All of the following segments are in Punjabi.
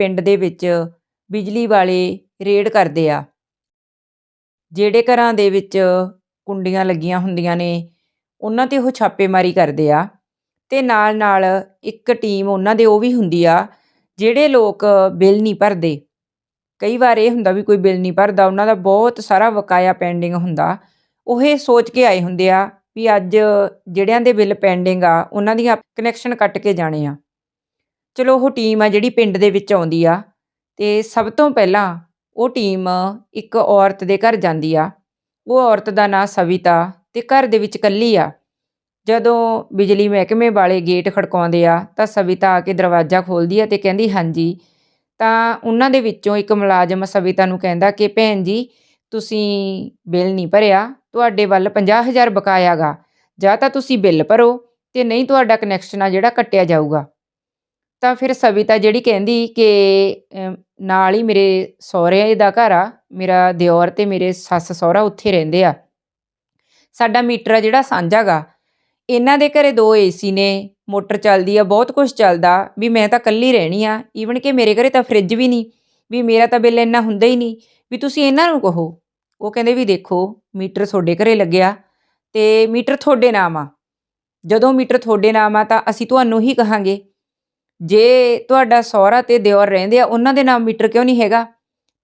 ਪਿੰਡ ਦੇ ਵਿੱਚ ਬਿਜਲੀ ਵਾਲੇ ਰੇਡ ਕਰਦੇ ਆ। ਜਿਹੜੇ ਘਰਾਂ ਦੇ ਵਿੱਚ ਕੁੰਡੀਆਂ ਲੱਗੀਆਂ ਹੁੰਦੀਆਂ ਨੇ, ਉਹਨਾਂ ਤੇ ਉਹ ਛਾਪੇਮਾਰੀ ਕਰਦੇ ਆ ਤੇ ਨਾਲ ਨਾਲ ਇੱਕ ਟੀਮ ਉਹਨਾਂ ਦੇ ਉਹ ਵੀ ਹੁੰਦੀ ਆ, ਜਿਹੜੇ ਲੋਕ ਬਿੱਲ ਨਹੀਂ ਭਰਦੇ। ਕਈ ਵਾਰ ਇਹ ਹੁੰਦਾ ਵੀ ਕੋਈ ਬਿੱਲ ਨਹੀਂ ਭਰਦਾ, ਉਹਨਾਂ ਦਾ ਬਹੁਤ ਸਾਰਾ ਬਕਾਇਆ ਪੈਂਡਿੰਗ ਹੁੰਦਾ। ਉਹ ਇਹ ਸੋਚ ਕੇ ਆਏ ਹੁੰਦੇ ਆ ਵੀ ਅੱਜ ਜਿਹੜਿਆਂ ਦੇ ਬਿੱਲ ਪੈਂਡਿੰਗ ਆ, ਉਹਨਾਂ ਦੀਆਂ ਕਨੈਕਸ਼ਨ ਕੱਟ ਕੇ ਜਾਣੇ ਆ। ਚਲੋ ਉਹ ਟੀਮ ਆ ਜਿਹੜੀ ਪਿੰਡ ਦੇ ਵਿੱਚ ਆਉਂਦੀ ਆ, ਤੇ ਸਭ ਤੋਂ ਪਹਿਲਾਂ ਉਹ ਟੀਮ ਇੱਕ ਔਰਤ ਦੇ ਘਰ ਜਾਂਦੀ ਆ। ਉਹ ਔਰਤ ਦਾ ਨਾਂ ਸਵਿਤਾ ਤੇ ਘਰ ਦੇ ਵਿੱਚ ਇਕੱਲੀ ਆ। ਜਦੋਂ ਬਿਜਲੀ ਮਹਿਕਮੇ ਵਾਲੇ ਗੇਟ ਖੜਕਾਉਂਦੇ ਆ, ਤਾਂ ਸਵਿਤਾ ਆ ਕੇ ਦਰਵਾਜ਼ਾ ਖੋਲ੍ਹਦੀ ਆ ਤੇ ਕਹਿੰਦੀ, ਹਾਂਜੀ। ਤਾਂ ਉਹਨਾਂ ਦੇ ਵਿੱਚੋਂ ਇੱਕ ਮੁਲਾਜ਼ਮ ਸਵਿਤਾ ਨੂੰ ਕਹਿੰਦਾ ਕਿ, ਭੈਣ ਜੀ, ਤੁਸੀਂ ਬਿੱਲ ਨਹੀਂ ਭਰਿਆ, ਤੁਹਾਡੇ ਵੱਲ 50000 ਬਕਾਇਆ ਗਾ। ਜਾਂ ਤਾਂ ਤੁਸੀਂ ਬਿੱਲ ਭਰੋ ਤੇ ਨਹੀਂ ਤੁਹਾਡਾ ਕਨੈਕਸ਼ਨ ਆ ਜਿਹੜਾ ਕੱਟਿਆ ਜਾਊਗਾ। ਤਾਂ ਫਿਰ ਸਵਿਤਾ ਜਿਹੜੀ ਕਹਿੰਦੀ ਕਿ ਅਮ, ਨਾਲ ਹੀ ਮੇਰੇ ਸਹੁਰੇ ਦਾ ਘਰ ਆ ਮੇਰਾ ਦਿਓਰ ਤੇ ਮੇਰੇ ਸੱਸ ਸਹੁਰਾ ਉੱਥੇ ਰਹਿੰਦੇ ਆ। ਸਾਡਾ ਮੀਟਰ ਆ ਜਿਹੜਾ ਸਾਂਝਾ ਗਾ। ਇਹਨਾਂ ਦੇ ਘਰੇ ਦੋ ਏਸੀ ਨੇ ਮੋਟਰ ਚੱਲਦੀ ਆ ਬਹੁਤ ਕੁਝ ਚੱਲਦਾ ਵੀ ਮੈਂ ਤਾਂ ਇਕੱਲੀ ਰਹਿਣੀ ਆ। ਈਵਨ ਕਿ ਮੇਰੇ ਘਰੇ ਤਾਂ ਫ੍ਰਿਜ ਵੀ ਨਹੀਂ ਵੀ ਮੇਰਾ ਤਾਂ ਬਿੱਲ ਇੰਨਾ ਹੁੰਦਾ ਹੀ ਨਹੀਂ ਵੀ ਤੁਸੀਂ ਇਹਨਾਂ ਨੂੰ ਕਹੋ। ਉਹ ਕਹਿੰਦੇ ਵੀ ਦੇਖੋ ਮੀਟਰ ਤੁਹਾਡੇ ਘਰੇ ਲੱਗਿਆ ਤੇ ਮੀਟਰ ਤੁਹਾਡੇ ਨਾਮ ਆ। ਜਦੋਂ ਮੀਟਰ ਤੁਹਾਡੇ ਨਾਮ ਆ ਤਾਂ ਅਸੀਂ ਤੁਹਾਨੂੰ ਹੀ ਕਹਾਂਗੇ। ਜੇ ਤੁਹਾਡਾ ਸਹੁਰਾ ਤੇ ਦਿਓਰ ਰਹਿੰਦੇ ਆ, ਉਹਨਾਂ ਦੇ ਨਾਮ ਮੀਟਰ ਕਿਉਂ ਨਹੀਂ ਹੈਗਾ?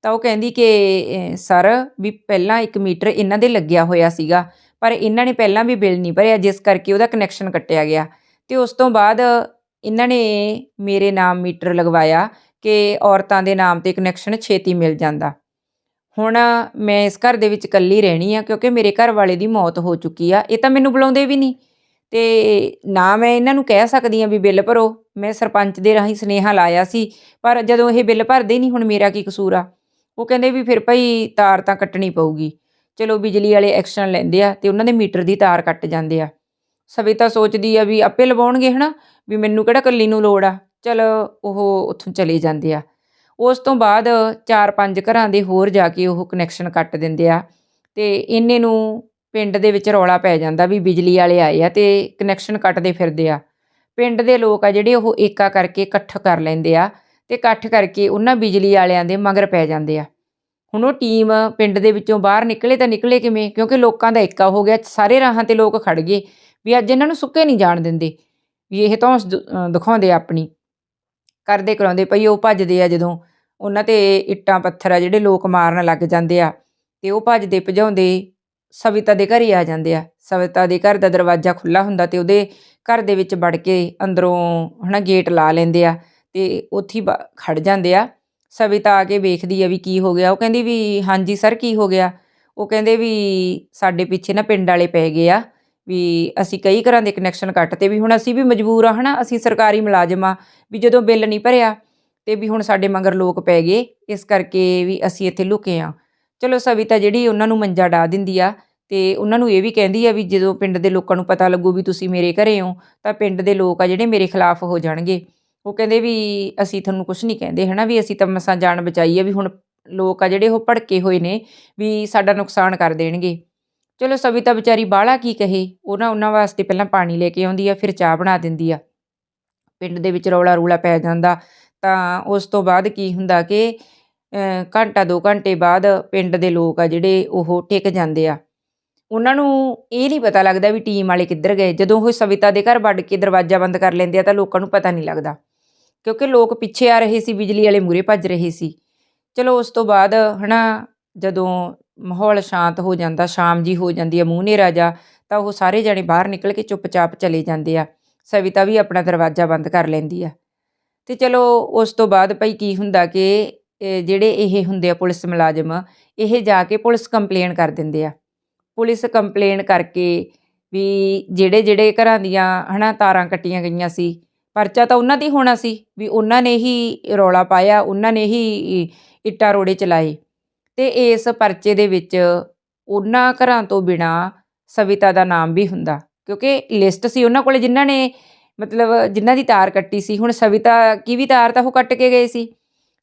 ਤਾਂ ਉਹ ਕਹਿੰਦੀ ਕਿ ਸਰ, ਵੀ ਪਹਿਲਾਂ ਇੱਕ ਮੀਟਰ ਇਹਨਾਂ ਦੇ ਲੱਗਿਆ ਹੋਇਆ ਸੀਗਾ, ਪਰ ਇਹਨਾਂ ਨੇ ਪਹਿਲਾਂ ਵੀ ਬਿੱਲ ਨਹੀਂ ਭਰਿਆ, ਜਿਸ ਕਰਕੇ ਉਹਦਾ ਕਨੈਕਸ਼ਨ ਕੱਟਿਆ ਗਿਆ। ਤੇ ਉਸ ਤੋਂ ਬਾਅਦ ਇਹਨਾਂ ਨੇ ਮੇਰੇ ਨਾਮ ਮੀਟਰ ਲਗਵਾਇਆ ਕਿ ਔਰਤਾਂ ਦੇ ਨਾਮ ਤੇ ਕਨੈਕਸ਼ਨ ਛੇਤੀ ਮਿਲ ਜਾਂਦਾ। ਹੁਣ ਮੈਂ ਇਸ ਘਰ ਦੇ ਵਿੱਚ ਇਕੱਲੀ ਰਹਿਣੀ ਆ, ਕਿਉਂਕਿ ਮੇਰੇ ਘਰ ਵਾਲੇ ਦੀ ਮੌਤ ਹੋ ਚੁੱਕੀ ਆ, ਇਹ ਤਾਂ ਮੈਨੂੰ ਬੁਲਾਉਂਦੇ ਵੀ ਨਹੀਂ। ਤੇ ਨਾ ਮੈਂ ਇਹਨਾਂ ਨੂੰ ਕਹਿ ਸਕਦੀ ਆ ਵੀ ਬਿੱਲ ਭਰੋ, ਮੈਂ ਸਰਪੰਚ ਦੇ ਰਾਹੀਂ ਸੁਨੇਹਾ ਲਾਇਆ ਸੀ, ਪਰ ਜਦੋਂ ਇਹ ਬਿੱਲ ਭਰਦੇ ਨਹੀਂ, ਹੁਣ ਮੇਰਾ ਕੀ ਕਸੂਰ ਆ? ਉਹ ਕਹਿੰਦੇ ਵੀ ਫਿਰ ਭਾਈ ਤਾਰ ਤਾਂ ਕੱਟਣੀ ਪਊਗੀ। ਚਲੋ ਬਿਜਲੀ ਵਾਲੇ ਐਕਸ਼ਨ ਲੈਂਦੇ ਆ ਤੇ ਉਹਨਾਂ ਦੇ ਮੀਟਰ ਦੀ ਤਾਰ ਕੱਟ ਜਾਂਦੇ ਆ। ਸਵੇਤਾ ਸੋਚਦੀ ਆ ਵੀ ਆਪੇ ਲਵਾਉਣਗੇ ਹਨਾ, ਵੀ ਮੈਨੂੰ ਕਿਹੜਾ ਕੱਲੀ ਨੂੰ ਲੋੜ ਆ? ਚਲ ਉਹ ਉੱਥੋਂ ਚਲੇ ਜਾਂਦੇ ਆ। ਉਸ ਤੋਂ ਬਾਅਦ ਚਾਰ ਪੰਜ ਘਰਾਂ ਦੇ ਹੋਰ ਜਾ ਕੇ ਉਹ ਕਨੈਕਸ਼ਨ ਕੱਟ ਦਿੰਦੇ ਆ। ਤੇ ਇੰਨੇ ਨੂੰ ਪਿੰਡ ਦੇ ਵਿੱਚ ਰੌਲਾ ਪੈ ਜਾਂਦਾ ਵੀ ਬਿਜਲੀ ਵਾਲੇ ਆਏ ਆ ਤੇ ਕਨੈਕਸ਼ਨ ਕੱਟਦੇ ਫਿਰਦੇ ਆ। ਪਿੰਡ ਦੇ ਲੋਕ ਆ ਜਿਹੜੇ ਉਹ ਏਕਾ ਕਰਕੇ ਇਕੱਠ ਕਰ ਲੈਂਦੇ ਆ ਤੇ ਇਕੱਠ ਕਰਕੇ ਉਹਨਾਂ ਬਿਜਲੀ ਵਾਲਿਆਂ ਦੇ ਮਗਰ ਪੈ ਜਾਂਦੇ ਆ। ਹੁਣ ਉਹ ਟੀਮ ਪਿੰਡ ਦੇ ਵਿੱਚੋਂ ਬਾਹਰ ਨਿਕਲੇ ਤਾਂ ਨਿਕਲੇ ਕਿਵੇਂ? ਕਿਉਂਕਿ ਲੋਕਾਂ ਦਾ ਏਕਾ ਹੋ ਗਿਆ, ਸਾਰੇ ਰਾਹਾਂ ਤੇ ਲੋਕ ਖੜ ਗਏ ਵੀ ਅੱਜ ਇਹਨਾਂ ਨੂੰ ਸੁੱਕੇ ਨਹੀਂ ਜਾਣ ਦਿੰਦੇ। ਵੀ ਇਹ ਤਾਂ ਦਿਖਾਉਂਦੇ ਆਪਣੀ। ਕਰਦੇ ਕਰਾਉਂਦੇ ਪਈ ਉਹ ਭੱਜਦੇ ਆ ਜਦੋਂ ਉਹਨਾਂ ਤੇ ਇੱਟਾਂ ਪੱਥਰ ਆ ਜਿਹੜੇ ਲੋਕ ਮਾਰਨ ਲੱਗ ਜਾਂਦੇ ਆ ਤੇ ਉਹ ਭੱਜਦੇ ਭਜਾਉਂਦੇ ਸਵਿਤਾ ਦੇ ਘਰ ਹੀ ਆ ਜਾਂਦੇ ਆ। ਸਵਿਤਾ ਦੇ ਘਰ ਦਾ ਦਰਵਾਜ਼ਾ ਖੁੱਲਾ ਹੁੰਦਾ ਤੇ ਉਹਦੇ ਘਰ ਦੇ ਵਿੱਚ ਵੜ ਕੇ ਅੰਦਰੋਂ ਹਨਾ ਗੇਟ ਲਾ ਲੈਂਦੇ ਆ ਤੇ ਉੱਥੇ ਹੀ ਬ- ਖੜ ਜਾਂਦੇ ਆ। ਸਵਿਤਾ ਆ ਕੇ ਵੇਖਦੀ ਆ ਵੀ ਕੀ ਹੋ ਗਿਆ। ਉਹ ਕਹਿੰਦੀ ਵੀ ਹਾਂਜੀ ਸਰ, ਕੀ ਹੋ ਗਿਆ? ਉਹ ਕਹਿੰਦੇ ਵੀ ਸਾਡੇ ਪਿੱਛੇ ਨਾ ਪਿੰਡ ਵਾਲੇ ਪੈ ਗਏ ਆ ਵੀ ਅਸੀਂ ਕਈ ਘਰਾਂ ਦੇ ਕਨੈਕਸ਼ਨ ਕੱਟਤੇ ਵੀ ਹੁਣ ਅਸੀਂ ਵੀ ਮਜਬੂਰ ਆ ਹਨਾ, ਅਸੀਂ ਸਰਕਾਰੀ ਮੁਲਾਜ਼ਮ ਆ ਵੀ ਜਦੋਂ ਬਿੱਲ ਨਹੀਂ ਭਰਿਆ ਤੇ ਵੀ ਹੁਣ ਸਾਡੇ ਮਗਰ ਲੋਕ ਪੈ ਗਏ। ਇਸ ਕਰਕੇ ਵੀ ਅਸੀਂ ਇੱਥੇ ਲੁਕੇ ਆ। ਚਲੋ ਸਵਿਤਾ ਜਿਹੜੀ ਉਹਨਾਂ ਨੂੰ ਮੰਜਾ ਡਾ ਦਿੰਦੀ ਆ ਤੇ ਉਹਨਾਂ ਨੂੰ ਇਹ ਵੀ ਕਹਿੰਦੀ ਆ ਵੀ ਜਦੋਂ ਪਿੰਡ ਦੇ ਲੋਕਾਂ ਨੂੰ ਪਤਾ ਲੱਗੂ ਵੀ ਤੁਸੀਂ ਮੇਰੇ ਘਰੇ ਹੋ, ਤਾਂ ਪਿੰਡ ਦੇ ਲੋਕ ਆ ਜਿਹੜੇ ਮੇਰੇ ਖਿਲਾਫ ਹੋ ਜਾਣਗੇ। ਉਹ ਕਹਿੰਦੇ ਵੀ ਅਸੀਂ ਤੁਹਾਨੂੰ ਕੁਝ ਨਹੀਂ ਕਹਿੰਦੇ, ਹਨਾ, ਵੀ ਅਸੀਂ ਤਾਂ ਮਸਾਂ ਜਾਨ ਬਚਾਈ ਆ ਵੀ ਹੁਣ ਲੋਕ ਆ ਜਿਹੜੇ ਉਹ ਭੜਕੇ ਹੋਏ ਨੇ ਵੀ ਸਾਡਾ ਨੁਕਸਾਨ ਕਰ ਦੇਣਗੇ। ਚਲੋ ਸਵਿਤਾ ਵਿਚਾਰੀ ਬਾਹਲਾ ਕੀ ਕਹੇ ਉਹਨਾਂ ਉਹਨਾਂ ਵਾਸਤੇ ਪਹਿਲਾਂ ਪਾਣੀ ਲੈ ਕੇ ਆਉਂਦੀ ਆ, ਫਿਰ ਚਾਹ ਬਣਾ ਦਿੰਦੀ ਆ। ਪਿੰਡ ਦੇ ਵਿੱਚ ਰੌਲਾ ਰੂਲਾ ਪੈ ਜਾਂਦਾ, ਤਾਂ ਉਸ ਤੋਂ ਬਾਅਦ ਕੀ ਹੁੰਦਾ ਕਿ ਘੰਟਾ 2 ਘੰਟੇ ਬਾਅਦ ਪਿੰਡ ਦੇ ਲੋਕ ਆ ਜਿਹੜੇ ਉਹ ਟਿਕ ਜਾਂਦੇ ਆ। ਉਹਨਾਂ ਨੂੰ ਇਹ ਨਹੀਂ ਪਤਾ ਲੱਗਦਾ ਵੀ ਟੀਮ ਵਾਲੇ ਕਿੱਧਰ ਗਏ। ਜਦੋਂ ਉਹ ਸਵਿਤਾ ਦੇ ਘਰ ਵੜ ਕੇ ਦਰਵਾਜ਼ਾ ਬੰਦ ਕਰ ਲੈਂਦੇ ਆ ਤਾਂ ਲੋਕਾਂ ਨੂੰ ਪਤਾ ਨਹੀਂ ਲੱਗਦਾ। ਕਿਉਂਕਿ ਲੋਕ ਪਿੱਛੇ ਆ ਰਹੇ ਸੀ, ਬਿਜਲੀ ਵਾਲੇ ਮੂਰੇ ਭੱਜ ਰਹੇ ਸੀ। ਚਲੋ ਉਸ ਤੋਂ ਬਾਅਦ, ਹਨਾ, ਜਦੋਂ ਮਾਹੌਲ ਸ਼ਾਂਤ ਹੋ ਜਾਂਦਾ, ਸ਼ਾਮ ਜੀ ਹੋ ਜਾਂਦੀ ਆ, ਮੂੰਹ ਹਨੇਰਾ ਜਾ, ਤਾਂ ਉਹ ਸਾਰੇ ਜਣੇ ਬਾਹਰ ਨਿਕਲ ਕੇ ਚੁੱਪਚਾਪ ਚਲੇ ਜਾਂਦੇ ਆ। ਸਵਿਤਾ ਵੀ ਆਪਣਾ ਦਰਵਾਜ਼ਾ ਬੰਦ ਕਰ ਲੈਂਦੀ ਆ। ਤੇ ਚਲੋ ਉਸ ਤੋਂ ਬਾਅਦ ਭਾਈ ਕੀ ਹੁੰਦਾ ਕਿ ਜਿਹੜੇ ਇਹ ਹੁੰਦੇ ਆ ਪੁਲਿਸ ਮੁਲਾਜ਼ਮ, ਇਹ ਜਾ ਕੇ ਪੁਲਿਸ ਕੰਪਲੇਨ ਕਰ ਦਿੰਦੇ ਆ। ਪੁਲਿਸ ਕੰਪਲੇਨ ਕਰਕੇ ਵੀ ਜਿਹੜੇ ਜਿਹੜੇ ਘਰਾਂ ਦੀਆਂ ਹਨਾ ਤਾਰਾਂ ਕੱਟੀਆਂ ਗਈਆਂ ਸੀ, ਪਰਚਾ ਤਾਂ ਉਹਨਾਂ ਤੇ ਹੋਣਾ ਸੀ ਵੀ ਉਹਨਾਂ ਨੇ ਹੀ ਰੌਲਾ ਪਾਇਆ, ਉਹਨਾਂ ਨੇ ਹੀ ਇੱਟਾਂ ਰੋੜੇ ਚਲਾਏ। ਤੇ ਇਸ ਪਰਚੇ ਦੇ ਵਿੱਚ ਉਹਨਾਂ ਘਰਾਂ ਤੋਂ ਬਿਨਾ ਸਵਿਤਾ ਦਾ ਨਾਮ ਵੀ ਹੁੰਦਾ, ਕਿਉਂਕਿ ਲਿਸਟ ਸੀ ਉਹਨਾਂ ਕੋਲੇ ਜਿਨ੍ਹਾਂ ਨੇ ਮਤਲਬ ਜਿਨ੍ਹਾਂ ਦੀ ਤਾਰ ਕੱਟੀ ਸੀ, ਹੁਣ ਸਵਿਤਾ ਕੀ ਵੀ ਤਾਰ ਤਾਂ ਉਹ ਕੱਟ ਕੇ ਗਏ ਸੀ।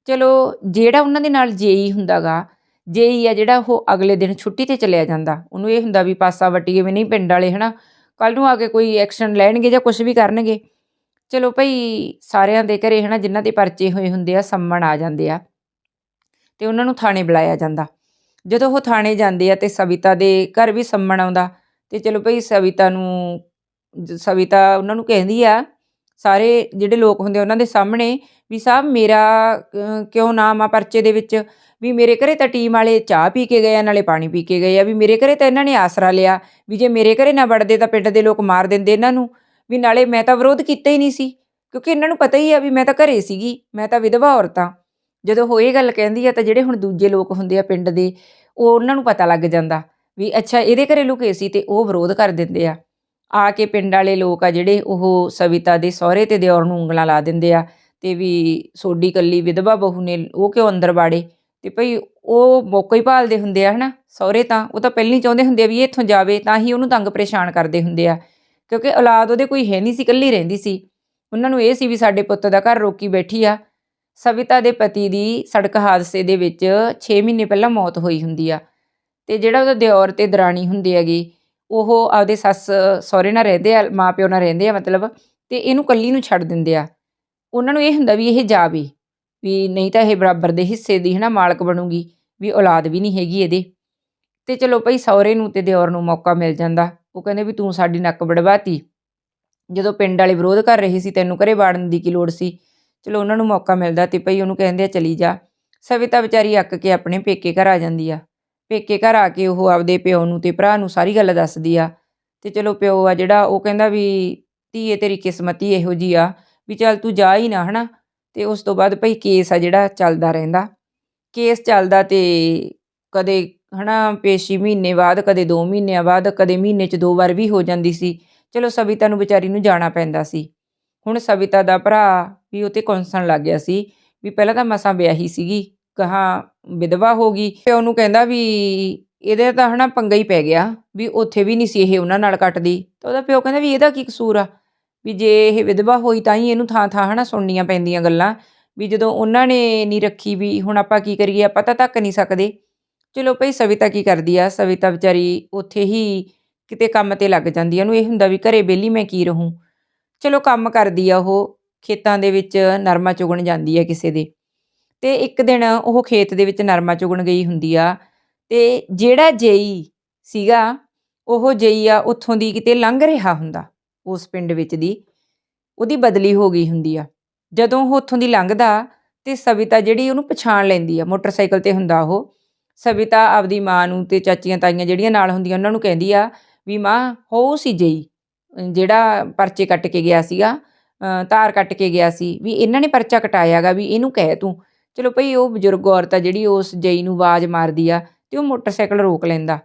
ਚਲੋ ਜਿਹੜਾ ਉਹਨਾਂ ਦੇ ਨਾਲ ਜੇਈ ਹੁੰਦਾਗਾ ਜੇਈ ਆ ਜਿਹੜਾ ਉਹ ਅਗਲੇ ਦਿਨ ਛੁੱਟੀ ਤੇ ਚਲਿਆ ਜਾਂਦਾ। ਉਹਨੂੰ ਇਹ ਹੁੰਦਾ ਵੀ ਪਾਸਾ ਵਟੀਏ ਵੀ ਨਹੀਂ ਪਿੰਡ ਵਾਲੇ, ਹਨਾ? ਕੱਲ ਨੂੰ ਆ ਕੇ ਕੋਈ ਐਕਸ਼ਨ ਲੈਣਗੇ ਜਾਂ ਕੁਝ ਵੀ ਕਰਨਗੇ। ਚਲੋ ਭਈ ਸਾਰਿਆਂ ਦੇ ਘਰੇ, ਹਨਾ, ਜਿਨ੍ਹਾਂ ਦੇ ਪਰਚੇ ਹੋਏ ਹੁੰਦੇ ਆ, ਸੰਮਣ ਆ ਜਾਂਦੇ ਆ। ਤੇ ਉਹਨਾਂ ਨੂੰ ਥਾਣੇ ਬੁਲਾਇਆ ਜਾਂਦਾ। ਜਦੋਂ ਉਹ ਥਾਣੇ ਜਾਂਦੇ ਆ ਤੇ ਸਵਿਤਾ ਦੇ ਘਰ ਵੀ ਸੰਮਣ ਆਉਂਦਾ। ਤੇ ਚਲੋ ਭਈ ਸਵਿਤਾ ਨੂੰ ਸਵਿਤਾ ਉਹਨਾਂ ਨੂੰ ਕਹਿੰਦੀ ਆ ਸਾਰੇ ਜਿਹੜੇ ਲੋਕ ਹੁੰਦੇ ਆ ਉਹਨਾਂ ਦੇ ਸਾਹਮਣੇ ਵੀ ਸਾਹਿਬ ਮੇਰਾ ਕਿਉਂ ਨਾਮ ਆ ਪਰਚੇ ਦੇ ਵਿੱਚ? ਵੀ ਮੇਰੇ ਘਰੇ ਤਾਂ ਟੀਮ ਵਾਲੇ ਚਾਹ ਪੀ ਕੇ ਗਏ ਆ, ਨਾਲੇ ਪਾਣੀ ਪੀ ਕੇ ਗਏ ਆ। ਵੀ ਮੇਰੇ ਘਰੇ ਤਾਂ ਇਹਨਾਂ ਨੇ ਆਸਰਾ ਲਿਆ। ਵੀ ਜੇ ਮੇਰੇ ਘਰੇ ਨਾ ਵੜਦੇ ਤਾਂ ਪਿੰਡ ਦੇ ਲੋਕ ਮਾਰ ਦਿੰਦੇ ਇਹਨਾਂ ਨੂੰ। ਵੀ ਨਾਲੇ ਮੈਂ ਤਾਂ ਵਿਰੋਧ ਕੀਤਾ ਹੀ ਨਹੀਂ ਸੀ। ਕਿਉਂਕਿ ਇਹਨਾਂ ਨੂੰ ਪਤਾ ਹੀ ਆ ਵੀ ਮੈਂ ਤਾਂ ਘਰੇ ਸੀਗੀ, ਮੈਂ ਤਾਂ ਵਿਧਵਾ ਔਰਤ ਆ। ਜਦੋਂ ਉਹ ਇਹ ਗੱਲ ਕਹਿੰਦੀ ਆ ਤਾਂ ਜਿਹੜੇ ਹੁਣ ਦੂਜੇ ਲੋਕ ਹੁੰਦੇ ਆ ਪਿੰਡ ਦੇ, ਉਹ ਉਹਨਾਂ ਨੂੰ ਪਤਾ ਲੱਗ ਜਾਂਦਾ ਵੀ ਅੱਛਾ, ਇਹਦੇ ਘਰੇ ਲੁਕੇ ਸੀ ਤੇ ਉਹ ਵਿਰੋਧ ਕਰ ਦਿੰਦੇ ਆ। ਆ ਕੇ ਪਿੰਡ ਵਾਲੇ ਲੋਕ ਆ ਜਿਹੜੇ ਉਹ ਸਵਿਤਾ ਦੇ ਸਹੁਰੇ ਤੇ ਦਿਓਰ ਨੂੰ ਉਂਗਲਾਂ ਲਾ ਦਿੰਦੇ ਆ ਤੇ ਵੀ ਸੋਡੀ ਕੱਲੀ ਵਿਧਵਾ ਬਹੂ ਨੇ ਉਹ ਕਿਉਂ ਅੰਦਰ ਵਾੜੇ? ਤੇ ਭਈ ਉਹ ਮੌਕਾ ਹੀ ਭਾਲਦੇ ਹੁੰਦੇ ਆ, ਹਨਾ? ਸਹੁਰੇ ਤਾਂ, ਉਹ ਤਾਂ ਪਹਿਲਾਂ ਹੀ ਚਾਹੁੰਦੇ ਹੁੰਦੇ ਆ ਵੀ ਇਹ ਇੱਥੋਂ ਜਾਵੇ, ਤਾਂ ਹੀ ਉਹਨੂੰ ਤੰਗ ਪਰੇਸ਼ਾਨ ਕਰਦੇ ਹੁੰਦੇ ਆ। ਕਿਉਂਕਿ ਔਲਾਦ ਉਹਦੇ ਕੋਈ ਹੈ ਨਹੀਂ ਸੀ, ਇਕੱਲੀ ਰਹਿੰਦੀ ਸੀ। ਉਹਨਾਂ ਨੂੰ ਇਹ ਸੀ ਵੀ ਸਾਡੇ ਪੁੱਤ ਦਾ ਘਰ ਰੋਕੀ ਬੈਠੀ ਆ। ਸਵਿਤਾ ਦੇ ਪਤੀ ਦੀ ਸੜਕ ਹਾਦਸੇ ਦੇ ਵਿੱਚ 6 ਮਹੀਨੇ ਪਹਿਲਾਂ ਮੌਤ ਹੋਈ ਹੁੰਦੀ ਆ। ਤੇ ਜਿਹੜਾ ਉਹਦਾ ਦਿਓਰ ਤੇ ਦਰਾਣੀ ਹੁੰਦੀ ਹੈਗੇ ਉਹ ਆਪਦੇ ਸੱਸ, ਸਹੁਰੇ ਨਾਲ ਰਹਿੰਦੇ ਆ ਮਾਂ ਪਿਓ ਨਾਲ ਰਹਿੰਦੇ ਆ ਮਤਲਬ, ਤੇ ਇਹਨੂੰ ਕੱਲੀ ਨੂੰ ਛੱਡ ਦਿੰਦੇ ਆ। ਉਹਨਾਂ ਨੂੰ ਇਹ ਹੁੰਦਾ ਵੀ ਇਹ ਜਾ ਵੀ ਨਹੀਂ ਤਾਂ ਇਹ ਬਰਾਬਰ ਦੇ ਹਿੱਸੇ ਦੀ ਹਨਾ ਮਾਲਕ ਬਣੂਗੀ, ਵੀ ਔਲਾਦ ਵੀ ਨਹੀਂ ਹੈਗੀ ਇਹਦੇ। ਤੇ ਚਲੋ ਭਈ ਸਹੁਰੇ ਨੂੰ ਤੇ ਦਿਓਰ ਨੂੰ ਮੌਕਾ ਮਿਲ ਜਾਂਦਾ। ਉਹ ਕਹਿੰਦੇ ਵੀ ਤੂੰ ਸਾਡੀ ਨੱਕ ਵੜਵਾਤੀ। ਜਦੋਂ ਪਿੰਡ ਵਾਲੇ ਵਿਰੋਧ ਕਰ ਰਹੇ ਸੀ, ਤੈਨੂੰ ਘਰੇ ਵਾੜਨ ਦੀ ਕੀ ਲੋੜ ਸੀ? ਚਲੋ ਉਹਨਾਂ ਨੂੰ ਮੌਕਾ ਮਿਲਦਾ ਤੇ ਭਈ ਉਹਨੂੰ ਕਹਿੰਦੇ ਆ, ਚਲੀ ਜਾ। ਸਵਿਤਾ ਵਿਚਾਰੀ ਅੱਕ ਕੇ ਆਪਣੇ ਪੇਕੇ ਘਰ ਆ ਜਾਂਦੀ ਆ। ਪੇਕੇ ਘਰ ਆ ਕੇ ਉਹ ਆਪਦੇ ਪਿਓ ਨੂੰ ਤੇ ਭਰਾ ਨੂੰ ਸਾਰੀ ਗੱਲ ਦੱਸਦੀ ਆ। ਤੇ ਚਲੋ ਪਿਓ ਆ ਜਿਹੜਾ, ਉਹ ਕਹਿੰਦਾ ਵੀ ਧੀਏ ਤੇਰੀ ਕਿਸਮਤ ਹੀ ਇਹੋ ਜੀ ਆ ਵੀ ਚੱਲ ਤੂੰ ਜਾ ਹੀ ਨਾ, ਹਨਾ? ਤੇ ਉਸ ਤੋਂ ਬਾਅਦ ਭਈ ਕੇਸ ਆ ਜਿਹੜਾ ਚੱਲਦਾ ਰਹਿੰਦਾ। ਕੇਸ ਚੱਲਦਾ ਤੇ ਕਦੇ, ਹਨਾ, ਪੇਸ਼ੀ ਮਹੀਨੇ ਬਾਅਦ, ਕਦੇ 2 ਮਹੀਨਿਆਂ ਬਾਅਦ, ਕਦੇ ਮਹੀਨੇ 'ਚ ਦੋ ਵਾਰ ਵੀ ਹੋ ਜਾਂਦੀ ਸੀ। ਚਲੋ ਸਵਿਤਾ ਨੂੰ ਵਿਚਾਰੀ ਨੂੰ ਜਾਣਾ ਪੈਂਦਾ ਸੀ। ਹੁਣ ਸਵਿਤਾ ਦਾ ਭਰਾ ਵੀ ਉਹ ਤੇ ਕੌਂਸਣ ਲੱਗ ਗਿਆ ਸੀ ਵੀ ਪਹਿਲਾਂ ਤਾਂ ਮਸਾਂ ਵਿਆਹੀ ਸੀਗੀ। ਕਹਾ ਵਿਧਵਾ ਹੋ ਗਈ ਪਿਓ ਨੂੰ ਕਹਿੰਦਾ ਵੀ ਇਹਦੇ ਤਾਂ ਹਨਾ ਪੰਗਾ ਹੀ ਪੈ ਗਿਆ ਵੀ ਉੱਥੇ ਵੀ ਨਹੀਂ ਸੀ ਇਹ ਉਹਨਾਂ ਨਾਲ ਕੱਟਦੀ। ਤਾਂ ਉਹਦਾ ਪਿਓ ਕਹਿੰਦਾ ਵੀ ਇਹਦਾ ਕੀ ਕਸੂਰ ਆ? ਵੀ ਜੇ ਇਹ ਵਿਧਵਾ ਹੋਈ ਤਾਂ ਹੀ ਇਹਨੂੰ ਥਾਂ ਥਾਂ ਹਨਾ ਸੁਣਨੀਆਂ ਪੈਂਦੀਆਂ ਗੱਲਾਂ। ਵੀ ਜਦੋਂ ਉਹਨਾਂ ਨੇ ਨਹੀਂ ਰੱਖੀ ਵੀ ਹੁਣ ਆਪਾਂ ਕੀ ਕਰੀਏ, ਆਪਾਂ ਤਾਂ ਧੱਕ ਨਹੀਂ ਸਕਦੇ। ਚਲੋ ਭਈ ਸਵਿਤਾ ਕੀ ਕਰਦੀ ਆ? ਸਵਿਤਾ ਵਿਚਾਰੀ ਉੱਥੇ ਹੀ ਕਿਤੇ ਕੰਮ ਤੇ ਲੱਗ ਜਾਂਦੀ ਆ। ਉਹਨੂੰ ਇਹ ਹੁੰਦਾ ਵੀ ਘਰੇ ਵਿਹਲੀ ਮੈਂ ਕੀ ਰਹੂੰ? ਚਲੋ ਕੰਮ ਕਰਦੀ ਆ ਉਹ, ਖੇਤਾਂ ਦੇ ਵਿੱਚ ਨਰਮਾ ਚੁਗਣ ਜਾਂਦੀ ਆ ਕਿਸੇ ਦੇ। ਤੇ ਇੱਕ ਦਿਨ ਉਹ ਖੇਤ ਦੇ ਵਿੱਚ ਨਰਮਾ ਚੁਗਣ ਗਈ ਹੁੰਦੀ ਆ ਤੇ ਜਿਹੜਾ ਜੇਈ ਸੀਗਾ, ਉਹ ਜੇਈ ਆ ਉੱਥੋਂ ਦੀ ਕਿਤੇ ਲੰਘ ਰਿਹਾ ਹੁੰਦਾ, ਉਸ ਪਿੰਡ ਵਿੱਚ ਦੀ, ਉਹਦੀ ਬਦਲੀ ਹੋ ਗਈ ਹੁੰਦੀ ਆ। ਜਦੋਂ ਉਹ ਉੱਥੋਂ ਦੀ ਲੰਘਦਾ ਤੇ ਸਵਿਤਾ ਜਿਹੜੀ ਉਹਨੂੰ ਪਛਾਣ ਲੈਂਦੀ ਆ, ਮੋਟਰਸਾਈਕਲ ਤੇ ਹੁੰਦਾ ਉਹ, ਸਵਿਤਾ ਆਪਦੀ ਮਾਂ ਨੂੰ ਤੇ ਚਾਚੀਆਂ ਤਾਈਆਂ ਜਿਹੜੀਆਂ ਨਾਲ ਹੁੰਦੀਆਂ, ਉਹਨਾਂ ਨੂੰ ਕਹਿੰਦੀ ਆ ਵੀ ਮਾਂ, ਹੋ ਸੀ ਜਈ, ਜਿਹੜਾ ਪਰਚੇ ਕੱਟ ਕੇ ਗਿਆ ਸੀਗਾ ਤਾਰ ਕੱਟ ਕੇ ਗਿਆ ਸੀ, ਵੀ ਇਹਨਾਂ ਨੇ ਪਰਚਾ ਕਟਾਇਆਗਾ, ਵੀ ਇਹਨੂੰ ਕਹਿ ਤੂੰ। ਚਲੋ ਭਈ ਉਹ ਬਜ਼ੁਰਗ ਔਰਤ ਆ ਜਿਹੜੀ ਉਸ ਜਈ ਨੂੰ ਆਵਾਜ਼ ਮਾਰਦੀ ਆ ਤੇ ਉਹ ਮੋਟਰਸਾਈਕਲ ਰੋਕ ਲੈਂਦਾ।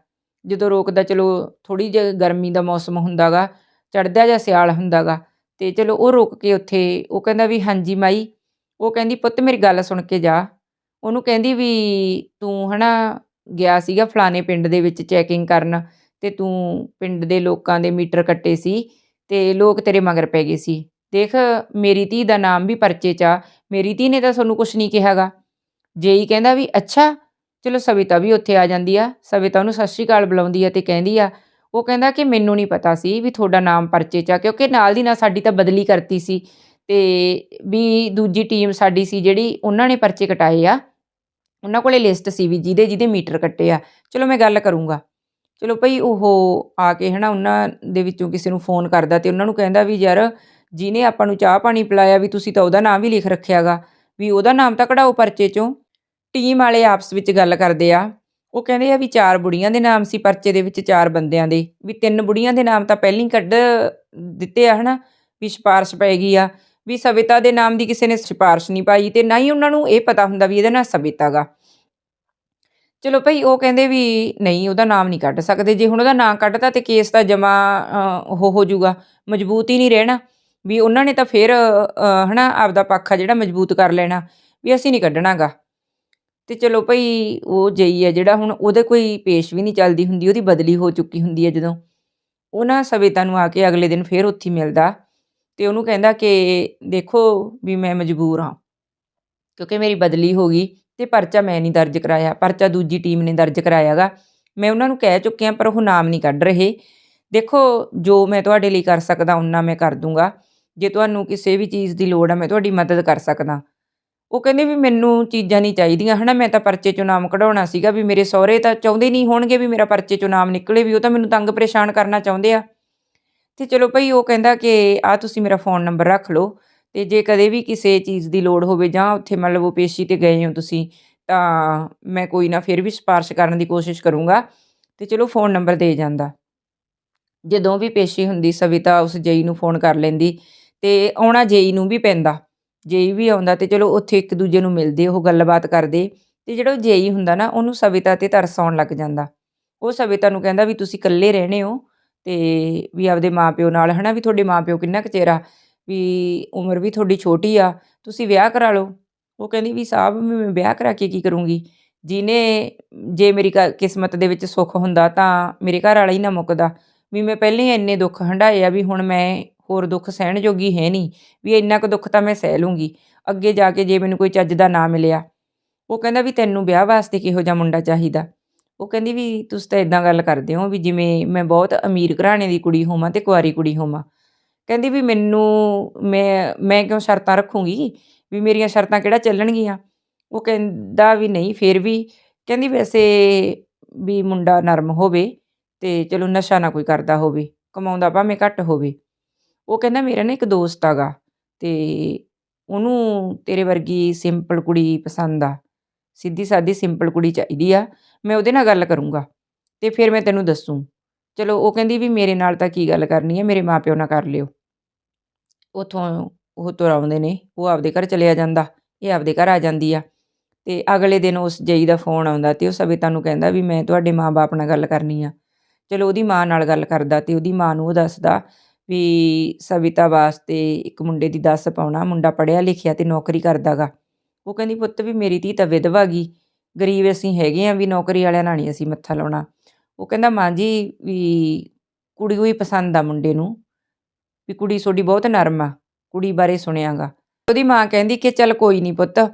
ਜਦੋਂ ਰੋਕਦਾ ਚਲੋ ਥੋੜੀ ਜਿਹੀ ਗਰਮੀ ਦਾ ਮੌਸਮ ਹੁੰਦਾਗਾ ਚੜਦਾ ਜਾਂ ਸਿਆਲ ਹੁੰਦਾਗਾ ਤੇ ਚਲੋ ਉਹ ਰੁਕ ਕੇ ਉੱਥੇ ਉਹ ਕਹਿੰਦਾ ਵੀ ਹਾਂਜੀ ਮਾਈ, ਉਹ ਕਹਿੰਦੀ ਪੁੱਤ ਮੇਰੀ ਗੱਲ ਸੁਣ ਕੇ ਜਾ। ਉਹਨੂੰ ਕਹਿੰਦੀ ਵੀ ਤੂੰ ਹਨਾ ਗਿਆ ਸੀਗਾ ਫਲਾਣੇ ਪਿੰਡ ਦੇ ਵਿੱਚ ਚੈਕਿੰਗ ਕਰਨ ਤੇ ਤੂੰ ਪਿੰਡ ਦੇ ਲੋਕਾਂ ਦੇ ਮੀਟਰ ਕੱਟੇ ਸੀ ਤੇ ਲੋਕ ਤੇਰੇ ਮਗਰ ਪੈ ਗਏ ਸੀ। ਦੇਖ ਮੇਰੀ ਧੀ ਦਾ ਨਾਮ ਵੀ ਪਰਚੇ 'ਚ ਆ ਮੇਰੀ ਧੀ ਨੇ ਤਾਂ ਤੁਹਾਨੂੰ ਕੁਝ ਨਹੀਂ ਕਿਹਾਗਾ। ਜੇਈ ਕਹਿੰਦਾ ਵੀ, ਅੱਛਾ, ਚਲੋ ਸਵਿਤਾ ਵੀ ਉੱਥੇ ਆ ਜਾਂਦੀ ਆ। ਸਵਿਤਾ ਉਹਨੂੰ ਸਤਿ ਸ਼੍ਰੀ ਅਕਾਲ ਬੁਲਾਉਂਦੀ ਆ ਤੇ ਕਹਿੰਦੀ ਆ, ਉਹ ਕਹਿੰਦਾ ਕਿ ਮੈਨੂੰ ਨਹੀਂ ਪਤਾ ਸੀ ਵੀ ਤੁਹਾਡਾ ਨਾਮ ਪਰਚੇ 'ਚ ਆ, ਕਿਉਂਕਿ ਨਾਲ ਦੀ ਨਾਲ ਸਾਡੀ ਤਾਂ ਬਦਲੀ ਕਰਤੀ ਸੀ। ਤੇ ਵੀ ਦੂਜੀ ਟੀਮ ਸਾਡੀ ਸੀ ਜਿਹੜੀ, ਉਹਨਾਂ ਨੇ ਪਰਚੇ ਕਟਾਏ ਆ। ਉਹਨਾਂ ਕੋਲੇ ਲਿਸਟ ਸੀ ਵੀ ਜਿਹਦੇ ਜਿਹਦੇ ਮੀਟਰ ਕੱਟੇ ਆ। ਚਲੋ ਮੈਂ ਗੱਲ ਕਰੂੰਗਾ। ਚਲੋ ਭਈ ਉਹ ਆ ਕੇ ਹਨਾ, ਉਹਨਾਂ ਦੇ ਵਿੱਚੋਂ ਕਿਸੇ ਨੂੰ ਫੋਨ ਕਰਦਾ ਤੇ ਉਹਨਾਂ ਨੂੰ ਕਹਿੰਦਾ ਵੀ ਯਾਰ ਜਿਹਨੇ ਆਪਾਂ ਨੂੰ ਚਾਹ ਪਾਣੀ ਪਿਲਾਇਆ ਵੀ ਤੁਸੀਂ ਤਾਂ ਉਹਦਾ ਨਾਮ ਵੀ ਲਿਖ ਰੱਖਿਆਗਾ, ਵੀ ਉਹਦਾ ਨਾਮ ਤਾਂ ਕਢਾਓ ਪਰਚੇ 'ਚੋਂ। ਟੀਮ ਵਾਲੇ ਆਪਸ ਵਿੱਚ ਗੱਲ ਕਰਦੇ ਆ। ਉਹ ਕਹਿੰਦੇ ਆ ਵੀ ਚਾਰ ਬੁੜੀਆਂ ਦੇ ਨਾਮ ਸੀ ਪਰਚੇ ਦੇ ਵਿੱਚ ਚਾਰ ਬੰਦਿਆਂ ਦੇ। ਵੀ ਤਿੰਨ ਬੁੜੀਆਂ ਦੇ ਨਾਮ ਤਾਂ ਪਹਿਲਾਂ ਹੀ ਕੱਢ ਦਿੱਤੇ ਆ, ਹਨਾ? ਵੀ ਸਿਫਾਰਿਸ਼ ਪੈ ਗਈ ਆ। ਵੀ ਸਵਿਤਾ ਦੇ ਨਾਮ ਦੀ ਕਿਸੇ ਨੇ ਸਿਫਾਰਿਸ਼ ਨਹੀਂ ਪਾਈ ਤੇ ਨਾ ਹੀ ਉਹਨਾਂ ਨੂੰ ਇਹ ਪਤਾ ਹੁੰਦਾ ਵੀ ਇਹਦਾ ਨਾਂ ਸਵਿਤਾ ਗਾ ਚਲੋ ਭਈ ਉਹ ਕਹਿੰਦੇ ਵੀ ਨਹੀਂ, ਉਹਦਾ ਨਾਮ ਨਹੀਂ ਕੱਢ ਸਕਦੇ। ਜੇ ਹੁਣ ਉਹਦਾ ਨਾਂ ਕੱਢਤਾ ਤੇ ਕੇਸ ਤਾਂ ਜਮਾ ਉਹ ਹੋ ਜਾਊਗਾ। ਮਜ਼ਬੂਤ ਹੀ ਨਹੀਂ ਰਹਿਣਾ। ਵੀ ਉਹਨਾਂ ਨੇ ਤਾਂ ਫਿਰ ਅ, ਹਨਾ ਆਪਦਾ ਪੱਖ ਆ ਜਿਹੜਾ ਮਜ਼ਬੂਤ ਕਰ ਲੈਣਾ ਵੀ ਅਸੀਂ ਨਹੀਂ ਕੱਢਣਾਗਾ। ਤੇ ਚਲੋ ਭਈ ਉਹ ਜਈ ਆ ਜਿਹੜਾ ਹੁਣ ਉਹਦੇ ਕੋਈ ਪੇਸ਼ ਵੀ ਨਹੀਂ ਚੱਲਦੀ ਹੁੰਦੀ ਉਹਦੀ ਬਦਲੀ ਹੋ ਚੁੱਕੀ ਹੁੰਦੀ ਹੈ ਜਦੋਂ। ਉਹਨਾਂ ਸਵੇਤਾ ਨੂੰ ਆ ਕੇ ਅਗਲੇ ਦਿਨ ਫਿਰ ਉੱਥੇ ਮਿਲਦਾ ਤੇ ਉਹਨੂੰ ਕਹਿੰਦਾ ਕਿ ਦੇਖੋ ਵੀ ਮੈਂ ਮਜਬੂਰ ਹਾਂ ਕਿਉਂਕਿ ਮੇਰੀ ਬਦਲੀ ਹੋ ਗਈ ਤੇ ਪਰਚਾ ਮੈਂ ਨਹੀਂ ਦਰਜ ਕਰਾਇਆ ਪਰਚਾ ਦੂਜੀ ਟੀਮ ਨੇ ਦਰਜ ਕਰਾਇਆਗਾ। ਮੈਂ ਉਹਨਾਂ ਨੂੰ ਕਹਿ ਚੁੱਕਿਆ ਪਰ ਉਹ ਨਾਮ ਨਹੀਂ ਕੱਢ ਰਹੇ। ਦੇਖੋ ਜੋ ਮੈਂ ਤੁਹਾਡੇ ਲਈ ਕਰ ਸਕਦਾ ਉਹਨਾਂ ਮੈਂ ਕਰ ਦੂੰਗਾ। ਜੇ ਤੁਹਾਨੂੰ ਕਿਸੇ ਵੀ ਚੀਜ਼ ਦੀ ਲੋੜ ਆ, ਮੈਂ ਤੁਹਾਡੀ ਮਦਦ ਕਰ ਸਕਦਾ। ਉਹ ਕਹਿੰਦੇ ਵੀ ਮੈਨੂੰ ਚੀਜ਼ਾਂ ਨਹੀਂ ਚਾਹੀਦੀਆਂ, ਹਨਾ? ਮੈਂ ਤਾਂ ਪਰਚੇ ਚੋਂ ਨਾਮ ਕਢਾਉਣਾ ਸੀਗਾ ਵੀ ਮੇਰੇ ਸਹੁਰੇ ਤਾਂ ਚਾਹੁੰਦੇ ਨਹੀਂ ਹੋਣਗੇ ਵੀ ਮੇਰਾ ਪਰਚੇ ਚੋਂ ਨਾਮ ਨਿਕਲੇ ਵੀ, ਉਹ ਤਾਂ ਮੈਨੂੰ ਤੰਗ ਪਰੇਸ਼ਾਨ ਕਰਨਾ ਚਾਹੁੰਦੇ ਆ। ਤੇ ਚਲੋ ਭਈ ਉਹ ਕਹਿੰਦਾ ਕਿ ਆ ਤੁਸੀਂ ਮੇਰਾ ਫੋਨ ਨੰਬਰ ਰੱਖ ਲਓ ਤੇ ਜੇ ਕਦੇ ਵੀ ਕਿਸੇ ਚੀਜ਼ ਦੀ ਲੋੜ ਹੋਵੇ ਜਾਂ ਉੱਥੇ ਮਤਲਬ ਉਹ ਪੇਸ਼ੀ ਤੇ ਗਏ ਹੋ ਤੁਸੀਂ, ਤਾਂ ਮੈਂ ਕੋਈ ਨਾ ਫਿਰ ਵੀ ਸਿਫਾਰਿਸ਼ ਕਰਨ ਦੀ ਕੋਸ਼ਿਸ਼ ਕਰੂੰਗਾ ਤੇ ਚਲੋ ਫੋਨ ਨੰਬਰ ਦੇ ਜਾਂਦਾ। ਜਦੋਂ ਵੀ ਪੇਸ਼ੀ ਹੁੰਦੀ, ਸਵਿਤਾ ਉਸ ਜਈ ਨੂੰ ਫੋਨ ਕਰ ਲੈਂਦੀ ਤੇ ਆਉਣਾ ਜੇਈ ਨੂੰ ਵੀ ਪੈਂਦਾ। ਜੇਈ ਵੀ ਆਉਂਦਾ ਤੇ ਚਲੋ ਉੱਥੇ ਇੱਕ ਦੂਜੇ ਨੂੰ ਮਿਲਦੇ, ਉਹ ਗੱਲਬਾਤ ਕਰਦੇ ਤੇ ਜਿਹੜਾ ਉਹ ਜੇਈ ਹੁੰਦਾ ਨਾ, ਉਹਨੂੰ ਸਵਿਤਾ ਤੇ ਤਰਸ ਆਉਣ ਲੱਗ ਜਾਂਦਾ। ਉਹ ਸਵਿਤਾ ਨੂੰ ਕਹਿੰਦਾ ਵੀ ਤੁਸੀਂ ਇਕੱਲੇ ਰਹਿਣੇ ਹੋ ਤੇ ਵੀ ਆਪਦੇ ਮਾਪਿਓ ਨਾਲ, ਹਨਾ ਵੀ ਤੁਹਾਡੇ ਮਾਪਿਓ ਕਿੰਨਾ ਕੁ ਚਿਹਰਾ ਵੀ ਉਮਰ ਵੀ ਤੁਹਾਡੀ ਛੋਟੀ ਆ, ਤੁਸੀਂ ਵਿਆਹ ਕਰਾ ਲਓ। ਉਹ ਕਹਿੰਦੀ ਵੀ ਸਾਹਿਬ ਵੀ ਮੈਂ ਵਿਆਹ ਕਰਾ ਕੇ ਕੀ ਕਰੂੰਗੀ? ਜਿਹਨੇ, ਜੇ ਮੇਰੀ ਕ- ਕਿਸਮਤ ਦੇ ਵਿੱਚ ਸੁੱਖ ਹੁੰਦਾ ਤਾਂ ਮੇਰੇ ਘਰ ਵਾਲਾ ਹੀ ਨਾ ਮੁੱਕਦਾ। ਵੀ ਮੈਂ ਪਹਿਲੇ ਹੀ ਇੰਨੇ ਦੁੱਖ ਹੰਢਾਏ ਆ ਵੀ ਹੁਣ ਮੈਂ ਹੋਰ ਦੁੱਖ ਸਹਿਣ ਜੋਗੀ ਹੈ ਨਹੀਂ, ਵੀ ਇੰਨਾ ਕੁ ਦੁੱਖ ਤਾਂ ਮੈਂ ਸਹਿ ਲੂੰਗੀ। ਅੱਗੇ ਜਾ ਕੇ ਜੇ ਮੈਨੂੰ ਕੋਈ ਚੱਜ ਦਾ ਨਾ ਮਿਲਿਆ, ਉਹ ਕਹਿੰਦਾ ਵੀ ਤੈਨੂੰ ਵਿਆਹ ਵਾਸਤੇ ਕਿਹੋ ਜਿਹਾ ਮੁੰਡਾ ਚਾਹੀਦਾ। ਉਹ ਕਹਿੰਦੀ ਵੀ ਤੁਸੀਂ ਤਾਂ ਇਦਾਂ ਗੱਲ ਕਰਦੇ ਹੋ ਵੀ ਜਿਵੇਂ ਮੈਂ ਬਹੁਤ ਅਮੀਰ ਘਰਾਣੇ ਦੀ ਕੁੜੀ ਹੋਵਾਂ ਤੇ ਕੁਆਰੀ ਕੁੜੀ ਹੋਵਾਂ। ਕਹਿੰਦੀ ਵੀ ਮੈਨੂੰ, ਮੈਂ ਮੈਂ ਕਿਉਂ ਸ਼ਰਤਾਂ ਰੱਖੂੰਗੀ? ਵੀ ਮੇਰੀਆਂ ਸ਼ਰਤਾਂ ਕਿਹੜਾ ਚੱਲਣਗੀਆਂ? ਉਹ ਕਹਿੰਦਾ ਵੀ ਨਹੀਂ, ਫਿਰ ਵੀ ਕਹਿੰਦੀ ਵੈਸੇ ਵੀ ਮੁੰਡਾ ਨਰਮ ਹੋਵੇ ਤੇ ਚਲੋ ਨਸ਼ਾ ਨਾ ਕੋਈ ਕਰਦਾ ਹੋਵੇ, ਕਮਾਉਂਦਾ ਭਾਵੇਂ ਘੱਟ ਹੋਵੇ। ਉਹ ਕਹਿੰਦਾ ਮੇਰਾ ਨਾ ਇੱਕ ਦੋਸਤ ਆਗਾ ਤੇ ਉਹਨੂੰ ਤੇਰੇ ਵਰਗੀ ਸਿੰਪਲ ਕੁੜੀ ਪਸੰਦ ਆ, ਸਿੱਧੀ ਸਾਦੀ ਸਿੰਪਲ ਕੁੜੀ ਚਾਹੀਦੀ ਆ, ਮੈਂ ਉਹਦੇ ਨਾਲ ਗੱਲ ਕਰੂੰਗਾ ਤੇ ਫਿਰ ਮੈਂ ਤੈਨੂੰ ਦੱਸੂ। ਚਲੋ ਉਹ ਕਹਿੰਦੀ ਵੀ ਮੇਰੇ ਨਾਲ ਤਾਂ ਕੀ ਗੱਲ ਕਰਨੀ ਹੈ ਮੇਰੇ ਮਾਂ ਪਿਓ ਨਾਲ ਕਰ ਲਿਓ। ਉੱਥੋਂ ਉਹ ਤੁਰ ਆਉਂਦੇ ਨੇ, ਉਹ ਆਪਦੇ ਘਰ ਚਲਿਆ ਜਾਂਦਾ, ਇਹ ਆਪਦੇ ਘਰ ਆ ਜਾਂਦੀ ਆ ਤੇ ਅਗਲੇ ਦਿਨ ਉਸ ਜਈ ਦਾ ਫੋਨ ਆਉਂਦਾ ਤੇ ਉਹ ਸਵਿਤਾ ਨੂੰ ਕਹਿੰਦਾ ਵੀ ਮੈਂ ਤੁਹਾਡੇ ਮਾਂ-ਬਾਪ ਨਾਲ ਗੱਲ ਕਰਨੀ ਆ। ਚਲੋ ਉਹਦੀ ਮਾਂ ਨਾਲ ਗੱਲ ਕਰਦਾ ਤੇ ਉਹਦੀ ਮਾਂ ਨੂੰ ਉਹ ਦੱਸਦਾ ਵੀ ਸਵਿਤਾ ਵਾਸਤੇ ਇੱਕ ਮੁੰਡੇ ਦੀ ਦੱਸ ਪਾਉਣਾ, ਮੁੰਡਾ ਪੜ੍ਹਿਆ ਲਿਖਿਆ ਤੇ ਨੌਕਰੀ ਕਰਦਾਗਾ। ਉਹ ਕਹਿੰਦੀ, ਪੁੱਤ ਵੀ ਮੇਰੀ ਧੀ ਤਾਂ ਵਿਧਵਾ ਗਈ ਗਰੀਬ ਅਸੀਂ ਹੈਗੇ ਆ ਵੀ ਨੌਕਰੀ ਵਾਲਿਆਂ ਨਾਲ ਨਹੀਂ ਅਸੀਂ ਮੱਥਾ ਲਾਉਣਾ। ਉਹ ਕਹਿੰਦਾ, ਮਾਂ ਜੀ, ਵੀ ਕੁੜੀ ਹੋਈ ਪਸੰਦ ਆ ਮੁੰਡੇ ਨੂੰ। ਵੀ ਕੁੜੀ ਤੁਹਾਡੀ ਬਹੁਤ ਨਰਮ ਆ, ਕੁੜੀ ਬਾਰੇ ਸੁਣਿਆਗਾ। ਉਹਦੀ ਮਾਂ ਕਹਿੰਦੀ ਕਿ, ਚੱਲ ਕੋਈ ਨਹੀਂ ਪੁੱਤ।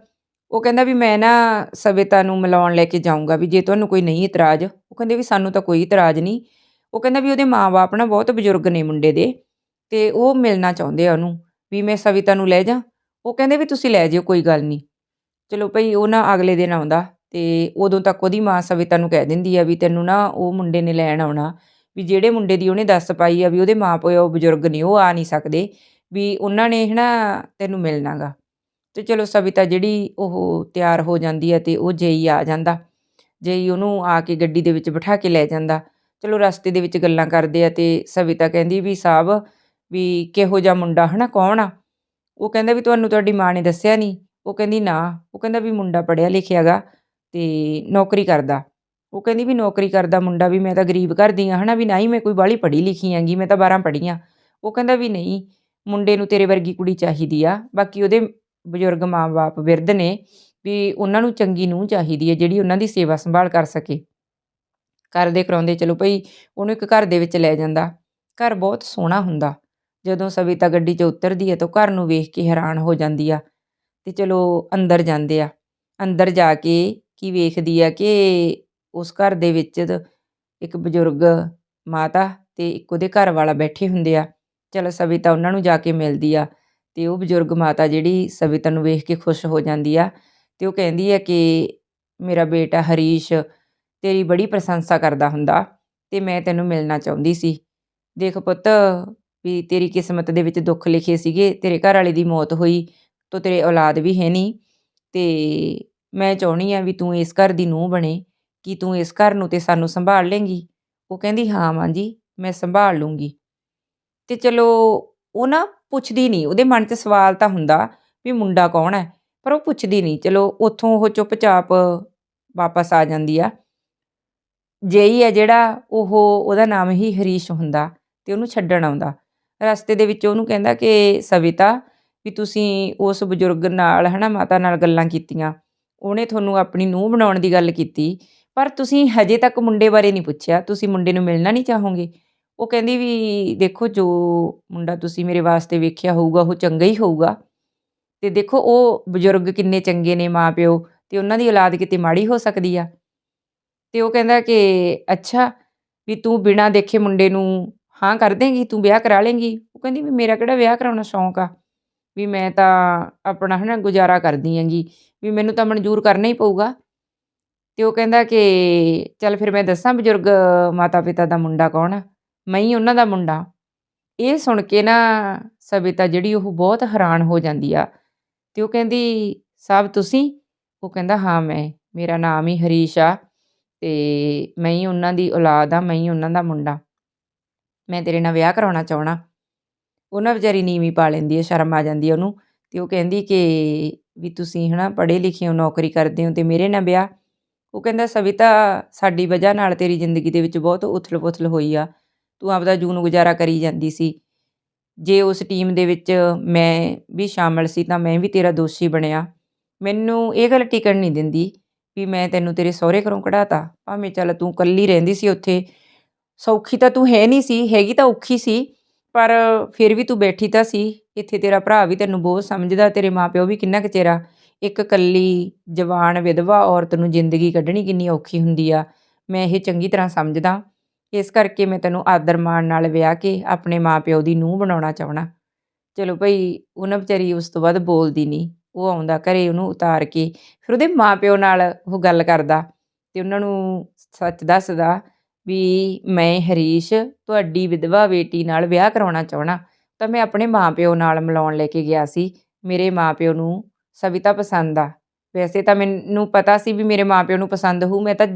ਉਹ ਕਹਿੰਦਾ ਵੀ, ਮੈਂ ਨਾ ਸਵਿਤਾ ਨੂੰ ਮਿਲਾਉਣ ਲੈ ਕੇ ਜਾਊਂਗਾ ਵੀ ਜੇ ਤੁਹਾਨੂੰ ਕੋਈ ਨਹੀਂ ਇਤਰਾਜ਼। ਉਹ ਕਹਿੰਦੇ ਵੀ, ਸਾਨੂੰ ਤਾਂ ਕੋਈ ਇਤਰਾਜ਼ ਨਹੀਂ ਉਹ ਕਹਿੰਦਾ ਵੀ, ਉਹਦੇ ਮਾਂ-ਬਾਪ ਨਾ ਬਹੁਤ ਬਜ਼ੁਰਗ ਨੇ ਮੁੰਡੇ ਦੇ। ਤੇ ਉਹ ਮਿਲਣਾ ਚਾਹੁੰਦੇ ਆ ਉਹਨੂੰ, ਵੀ ਮੈਂ ਸਵਿਤਾ ਨੂੰ ਲੈ ਜਾ। ਉਹ ਕਹਿੰਦੇ ਵੀ ਤੁਸੀਂ ਲੈ ਜਿਓ, ਕੋਈ ਗੱਲ ਨਹੀਂ। ਚਲੋ ਭਈ, ਉਹ ਨਾ ਅਗਲੇ ਦਿਨ ਆਉਂਦਾ ਤੇ ਉਦੋਂ ਤੱਕ ਉਹਦੀ ਮਾਂ ਸਵਿਤਾ ਨੂੰ ਕਹਿ ਦਿੰਦੀ ਆ ਵੀ ਤੈਨੂੰ ਨਾ ਉਹ ਮੁੰਡੇ ਨੇ ਲੈਣ ਆਉਣਾ, ਵੀ ਜਿਹੜੇ ਮੁੰਡੇ ਦੀ ਉਹਨੇ ਦੱਸ ਪਾਈ ਆ ਵੀ ਉਹਦੇ ਮਾਪਿਓ ਬਜ਼ੁਰਗ ਨੇ, ਉਹ ਆ ਨਹੀਂ ਸਕਦੇ, ਵੀ ਉਹਨਾਂ ਨੇ ਹਨਾ ਤੈਨੂੰ ਮਿਲਣਾਗਾ ਤੇ ਚਲੋ ਸਵਿਤਾ ਜਿਹੜੀ ਉਹ ਤਿਆਰ ਹੋ ਜਾਂਦੀ ਹੈ ਤੇ ਉਹ ਜੇਈ ਆ ਜਾਂਦਾ। ਜੇਈ ਉਹਨੂੰ ਆ ਕੇ ਗੱਡੀ ਦੇ ਵਿੱਚ ਬਿਠਾ ਕੇ ਲੈ ਜਾਂਦਾ। ਚਲੋ ਰਸਤੇ ਦੇ ਵਿੱਚ ਗੱਲਾਂ ਕਰਦੇ ਆ ਤੇ ਸਵਿਤਾ ਕਹਿੰਦੀ ਵੀ ਸਾਹਿਬ ਵੀ ਕਿਹੋ ਜਿਹਾ ਮੁੰਡਾ ਹਨਾ, ਕੌਣ ਆ? ਉਹ ਕਹਿੰਦਾ ਵੀ ਤੁਹਾਨੂੰ ਤੁਹਾਡੀ ਮਾਂ ਨੇ ਦੱਸਿਆ ਨਹੀਂ ਉਹ ਕਹਿੰਦੀ ਨਾ, ਉਹ ਕਹਿੰਦਾ ਵੀ ਮੁੰਡਾ ਪੜਿਆ ਲਿਖਿਆਗਾ ਤੇ ਨੌਕਰੀ ਕਰਦਾ। ਉਹ ਕਹਿੰਦੀ ਵੀ ਨੌਕਰੀ ਕਰਦਾ ਮੁੰਡਾ ਵੀ, ਮੈਂ ਤਾਂ ਗਰੀਬ ਘਰ ਦੀ ਆ ਹਨਾ, ਵੀ ਨਾ ਹੀ ਮੈਂ ਕੋਈ ਬਾਹਲੀ ਪੜ੍ਹੀ ਲਿਖੀ ਆਂਗੀ ਮੈਂ ਤਾਂ 12 ਪੜ੍ਹੀ ਆ। ਉਹ ਕਹਿੰਦਾ ਵੀ ਨਹੀਂ, ਮੁੰਡੇ ਨੂੰ ਤੇਰੇ ਵਰਗੀ ਕੁੜੀ ਚਾਹੀਦੀ ਆ, ਬਾਕੀ ਉਹਦੇ ਬਜ਼ੁਰਗ ਮਾਂ-ਬਾਪ ਬਿਰਧ ਨੇ ਵੀ ਉਹਨਾਂ ਨੂੰ ਚੰਗੀ ਨੂੰਹ ਚਾਹੀਦੀ ਹੈ ਜਿਹੜੀ ਉਹਨਾਂ ਦੀ ਸੇਵਾ ਸੰਭਾਲ ਕਰ ਸਕੇ। ਕਰਦੇ ਕਰਾਉਂਦੇ, ਚਲੋ ਭਈ, ਉਹਨੂੰ ਇੱਕ ਘਰ ਦੇ ਵਿੱਚ ਲੈ ਜਾਂਦਾ। ਘਰ ਬਹੁਤ ਸੋਹਣਾ ਹੁੰਦਾ। ਜਦੋਂ ਸਵਿਤਾ ਗੱਡੀ 'ਚ ਉਤਰਦੀ ਹੈ ਤਾਂ ਉਹ ਘਰ ਨੂੰ ਵੇਖ ਕੇ ਹੈਰਾਨ ਹੋ ਜਾਂਦੀ ਆ ਤੇ ਚਲੋ ਅੰਦਰ ਜਾਂਦੇ ਆ। ਅੰਦਰ ਜਾ ਕੇ ਕੀ ਵੇਖਦੀ ਆ ਕਿ ਉਸ ਘਰ ਦੇ ਵਿੱਚ ਇੱਕ ਬਜ਼ੁਰਗ ਮਾਤਾ ਤੇ ਇੱਕ ਉਹਦੇ ਘਰ ਵਾਲਾ ਬੈਠੇ ਹੁੰਦੇ ਆ। ਚਲੋ ਸਵਿਤਾ ਉਹਨਾਂ ਨੂੰ ਜਾ ਕੇ ਮਿਲਦੀ ਆ ਤੇ ਉਹ ਬਜ਼ੁਰਗ ਮਾਤਾ ਜਿਹੜੀ ਸਵਿਤਾ ਨੂੰ ਵੇਖ ਕੇ ਖੁਸ਼ ਹੋ ਜਾਂਦੀ ਆ ਤੇ ਉਹ ਕਹਿੰਦੀ ਆ ਕਿ ਮੇਰਾ ਬੇਟਾ ਹਰੀਸ਼ ਤੇਰੀ ਬੜੀ ਪ੍ਰਸ਼ੰਸਾ ਕਰਦਾ ਹੁੰਦਾ ਤੇ ਮੈਂ ਤੈਨੂੰ ਮਿਲਣਾ ਚਾਹੁੰਦੀ ਸੀ। ਦੇਖ ਪੁੱਤ ਵੀ ਤੇਰੀ ਕਿਸਮਤ ਦੇ ਵਿੱਚ ਦੁੱਖ ਲਿਖੇ ਸੀਗੇ, ਤੇਰੇ ਘਰ ਵਾਲੇ ਦੀ ਮੌਤ ਹੋਈ, ਤੋ ਤੇਰੇ ਔਲਾਦ ਵੀ ਹੈ ਨਹੀਂ। ਤੇ ਮੈਂ ਚਾਹੁੰਦੀ ਆ ਵੀ ਤੂੰ ਇਸ ਘਰ ਦੀ ਨੂੰਹ ਬਣੇ, ਕਿ ਤੂੰ ਇਸ ਘਰ ਨੂੰ ਤੇ ਸਾਨੂੰ ਸੰਭਾਲ ਲੇਂਗੀ ਉਹ ਕਹਿੰਦੀ, ਹਾਂ ਮਾਂ ਜੀ, ਮੈਂ ਸੰਭਾਲ ਲੂੰਗੀ। ਤੇ ਚਲੋ, ਉਹ ਨਾ ਪੁੱਛਦੀ ਨਹੀਂ, ਉਹਦੇ ਮਨ 'ਚ ਸਵਾਲ ਤਾਂ ਹੁੰਦਾ ਵੀ ਮੁੰਡਾ ਕੌਣ ਹੈ, ਪਰ ਉਹ ਪੁੱਛਦੀ ਨਹੀਂ। ਚਲੋ, ਉੱਥੋਂ ਉਹ ਚੁੱਪਚਾਪ ਵਾਪਸ ਆ ਜਾਂਦੀ ਆ। ਜੇਈ ਹੈ ਜਿਹੜਾ, ਉਹ ਉਹਦਾ ਨਾਮ ਹੀ ਹਰੀਸ਼ ਹੁੰਦਾ ਤੇ ਉਹਨੂੰ ਛੱਡਣ ਆਉਂਦਾ। ਰਸਤੇ ਦੇ ਵਿੱਚ ਉਹਨੂੰ ਕਹਿੰਦਾ ਕਿ ਸਵਿਤਾ, ਵੀ ਤੁਸੀਂ ਉਸ ਬਜ਼ੁਰਗ ਨਾਲ, ਹਨਾ, ਮਾਤਾ ਨਾਲ ਗੱਲਾਂ ਕੀਤੀਆਂ। ਉਹਨੇ ਤੁਹਾਨੂੰ ਆਪਣੀ ਨੂੰਹ ਬਣਾਉਣ ਦੀ ਗੱਲ ਕੀਤੀ, ਪਰ ਤੁਸੀਂ ਹਜੇ ਤੱਕ ਮੁੰਡੇ ਬਾਰੇ ਨਹੀਂ ਪੁੱਛਿਆ। ਤੁਸੀਂ ਮੁੰਡੇ ਨੂੰ ਮਿਲਣਾ ਨਹੀਂ ਚਾਹੋਗੇ। ਉਹ ਕਹਿੰਦੀ ਵੀ ਦੇਖੋ, ਜੋ ਮੁੰਡਾ ਤੁਸੀਂ ਮੇਰੇ ਵਾਸਤੇ ਵੇਖਿਆ ਹੋਊਗਾ, ਉਹ ਚੰਗਾ ਹੀ ਹੋਊਗਾ। ਤੇ ਦੇਖੋ, ਉਹ ਬਜ਼ੁਰਗ ਕਿੰਨੇ ਚੰਗੇ ਨੇ ਮਾਪਿਓ, ਤੇ ਉਹਨਾਂ ਦੀ ਔਲਾਦ ਕਿਤੇ ਮਾੜੀ ਹੋ ਸਕਦੀ ਆ। ਤੇ ਉਹ ਕਹਿੰਦਾ ਕਿ, ਅੱਛਾ, ਵੀ ਤੂੰ ਬਿਨਾਂ ਦੇਖੇ ਮੁੰਡੇ ਨੂੰ ਹਾਂ, ਕਰ ਦੇਂਗੀ, ਤੂੰ ਵਿਆਹ ਕਰਾ ਲੇਂਗੀ। ਉਹ ਕਹਿੰਦੀ ਵੀ ਮੇਰਾ ਕਿਹੜਾ ਵਿਆਹ ਕਰਾਉਣਾ ਸ਼ੌਂਕ ਆ? ਵੀ ਮੈਂ ਤਾਂ ਆਪਣਾ ਹੈ ਨਾ ਗੁਜ਼ਾਰਾ ਕਰਦੀ ਹੈਗੀ। ਵੀ ਮੈਨੂੰ ਤਾਂ ਮਨਜ਼ੂਰ ਕਰਨਾ ਹੀ ਪਊਗਾ। ਅਤੇ ਉਹ ਕਹਿੰਦਾ ਕਿ ਚੱਲ ਫਿਰ ਮੈਂ ਦੱਸਾਂ ਬਜ਼ੁਰਗ ਮਾਤਾ ਪਿਤਾ ਦਾ ਮੁੰਡਾ ਕੌਣ ਆ? ਮੈਂ ਹੀ ਉਹਨਾਂ ਦਾ ਮੁੰਡਾ। ਇਹ ਸੁਣ ਕੇ ਨਾ ਸਬਿਤਾ ਜਿਹੜੀ ਉਹ ਬਹੁਤ ਹੈਰਾਨ ਹੋ ਜਾਂਦੀ ਆ। ਅਤੇ ਉਹ ਕਹਿੰਦੀ ਸਾਹਿਬ ਤੁਸੀਂ? ਉਹ ਕਹਿੰਦਾ, ਹਾਂ, ਮੈਂ। ਮੇਰਾ ਨਾਮ ਹੀ ਹਰੀਸ਼ ਆ ਅਤੇ ਮੈਂ ਹੀ ਉਹਨਾਂ ਦੀ ਔਲਾਦ ਆ, ਮੈਂ ਹੀ ਉਹਨਾਂ ਦਾ ਮੁੰਡਾ। ਮੈਂ ਤੇਰੇ ਨਾਲ ਵਿਆਹ ਕਰਾਉਣਾ ਚਾਹਣਾ ਉਹਨਾਂ ਵਿਚਾਰੀ ਨੀਵੀਂ ਪਾ ਲੈਂਦੀ ਹੈ ਸ਼ਰਮ ਆ ਜਾਂਦੀ ਹੈ ਉਹਨੂੰ। ਤੇ ਉਹ ਕਹਿੰਦੀ ਕਿ ਵੀ ਤੁਸੀਂ ਹਨਾ ਪੜ੍ਹੇ ਲਿਖੇ ਹੋ, ਨੌਕਰੀ ਕਰਦੇ ਹੋ ਤੇ ਮੇਰੇ ਨਾਲ ਵਿਆਹ। ਉਹ ਕਹਿੰਦਾ, ਸਵਿਤਾ, ਸਾਡੀ ਵਜ੍ਹਾ ਨਾਲ ਤੇਰੀ ਜ਼ਿੰਦਗੀ ਦੇ ਵਿੱਚ ਬਹੁਤ ਉਥਲ-ਪੁਥਲ ਹੋਈ ਆ। ਤੂੰ ਆਪਦਾ ਜੂਨ ਗੁਜ਼ਾਰਾ ਕਰੀ ਜਾਂਦੀ ਸੀ। ਜੇ ਉਸ ਟੀਮ ਦੇ ਵਿੱਚ ਮੈਂ ਵੀ ਸ਼ਾਮਲ ਸੀ ਤਾਂ ਮੈਂ ਵੀ ਤੇਰਾ ਦੋਸ਼ੀ ਬਣਿਆ। ਮੈਨੂੰ ਇਹ ਗੱਲ ਟਿਕਣ ਨਹੀਂ ਦਿੰਦੀ ਵੀ ਮੈਂ ਤੈਨੂੰ ਤੇਰੇ ਸਹੁਰੇ ਘਰੋਂ ਕਢਾਤਾ। ਭਾਵੇਂ ਚੱਲ ਤੂੰ ਇਕੱਲੀ ਰਹਿੰਦੀ ਸੀ ਉੱਥੇ ਸੌਖੀ ਤਾਂ ਤੂੰ ਹੈ ਨਹੀਂ ਸੀ, ਹੈਗੀ ਤਾਂ ਔਖੀ ਸੀ, ਪਰ ਫਿਰ ਵੀ ਤੂੰ ਬੈਠੀ ਤਾਂ ਸੀ। ਇੱਥੇ ਤੇਰਾ ਭਰਾ ਵੀ ਤੈਨੂੰ ਬਹੁਤ ਸਮਝਦਾ, ਤੇਰੇ ਮਾਪਿਓ ਵੀ ਕਿੰਨਾ ਕੁ ਚਿਰਾ ਇੱਕ ਇਕੱਲੀ ਜਵਾਨ ਵਿਧਵਾ ਔਰਤ ਨੂੰ ਜ਼ਿੰਦਗੀ ਕੱਢਣੀ ਕਿੰਨੀ ਔਖੀ ਹੁੰਦੀ ਆ। ਮੈਂ ਇਹ ਚੰਗੀ ਤਰ੍ਹਾਂ ਸਮਝਦਾ। ਇਸ ਕਰਕੇ ਮੈਂ ਤੈਨੂੰ ਆਦਰ ਮਾਣ ਨਾਲ ਵਿਆਹ ਕੇ ਆਪਣੇ ਮਾਪਿਓ ਦੀ ਨੂੰਹ ਬਣਾਉਣਾ ਚਾਹਣਾ ਚਲੋ ਭਈ ਉਹਨਾਂ ਵਿਚਾਰੀ ਉਸ ਤੋਂ ਬਾਅਦ ਬੋਲਦੀ ਨਹੀਂ। ਉਹ ਆਉਂਦਾ ਘਰੇ, ਉਹਨੂੰ ਉਤਾਰ ਕੇ, ਫਿਰ ਉਹਦੇ ਮਾਪਿਓ ਨਾਲ ਉਹ ਗੱਲ ਕਰਦਾ ਤੇ ਉਹਨਾਂ ਨੂੰ ਸੱਚ ਦੱਸਦਾ ਵੀ ਮੈਂ ਹਰੀਸ਼ ਤੁਹਾਡੀ ਵਿਧਵਾ ਬੇਟੀ ਨਾਲ ਵਿਆਹ ਕਰਾਉਣਾ ਚਾਹਣਾ ਤਾਂ ਮੈਂ ਆਪਣੇ ਮਾਪਿਓ ਨਾਲ ਮਿਲਾਉਣ ਲੈ ਕੇ ਗਿਆ ਸੀ। ਮੇਰੇ ਮਾਪਿਓ ਨੂੰ ਸਵਿਤਾ ਪਸੰਦ ਆ। ਵੈਸੇ ਤਾਂ ਮੈਨੂੰ ਪਤਾ ਸੀ ਵੀ ਮੇਰੇ ਮਾਪਿਓ ਨੂੰ ਪਸੰਦ ਹੋਊ, ਮੈਂ ਤਾਂ